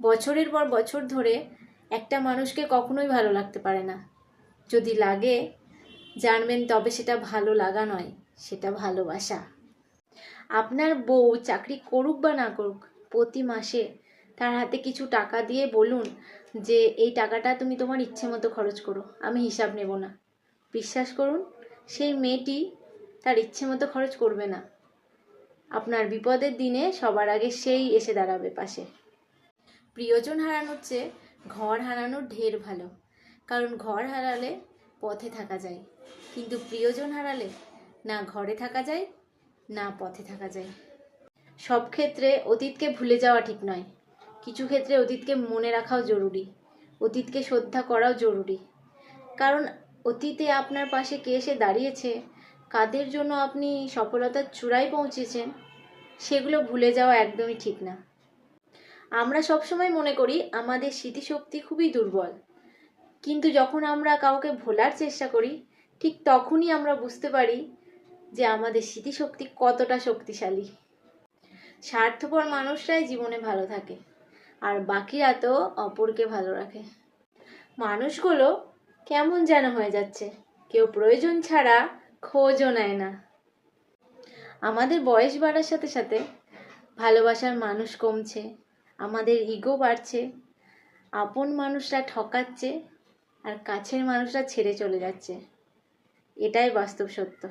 বছরের পর বছর ধরে একটা মানুষকে কখনোই ভালো লাগতে পারে না। যদি লাগে, জানবেন তবে সেটা ভালো লাগা নয়, সেটা ভালোবাসা। আপনার বউ চাকরি করুক বা না করুক, প্রতি মাসে তার হাতে কিছু টাকা দিয়ে বলুন যে, এই টাকাটা তুমি তোমার ইচ্ছে মতো খরচ করো, আমি হিসাব নেব না। বিশ্বাস করুন, সেই মেয়েটি তার ইচ্ছে মতো খরচ করবে না। আপনার বিপদের দিনে সবার আগে সেই এসে দাঁড়াবে পাশে। প্রিয়জন হারানোর চেয়ে ঘর হারানোর ঢের ভালো। কারণ ঘর হারালে পথে থাকা যায়। কিন্তু প্রিয়জন হারালে না ঘরে থাকা যায়, না পথে থাকা যায়। সব ক্ষেত্রে অতীতকে ভুলে যাওয়া ঠিক নয়। কিছু ক্ষেত্রে অতীতকে মনে রাখাও জরুরি। অতীতকে শ্রদ্ধা করাও জরুরি। কারণ অতীতে আপনার পাশে কে এসে দাঁড়িয়েছে, কাদের জন্য আপনি সফলতার চূড়ায় পৌঁছেছেন, সেগুলো ভুলে যাওয়া একদমই ঠিক না। আমরা সবসময় মনে করি আমাদের স্মৃতিশক্তি খুবই দুর্বল। কিন্তু যখন আমরা কাউকে ভোলার চেষ্টা করি, ঠিক তখনই আমরা বুঝতে পারি যে আমাদের স্মৃতিশক্তি কতটা শক্তিশালী। স্বার্থপর মানুষরাই জীবনে ভালো থাকে, আর বাকিরা তো অপরকে ভালো রাখে। মানুষগুলো কেমন যেন হয়ে যাচ্ছে, কেউ প্রয়োজন ছাড়া খোঁজও নেয় না। আমাদের বয়স বাড়ার সাথে সাথে ভালোবাসার মানুষ কমছে আমাদের ইগো বাড়ছে, আপন মানুষরা ঠকাচ্ছে, আর কাছের মানুষরা ছেড়ে চলে যাচ্ছে। এটাই বাস্তব সত্য।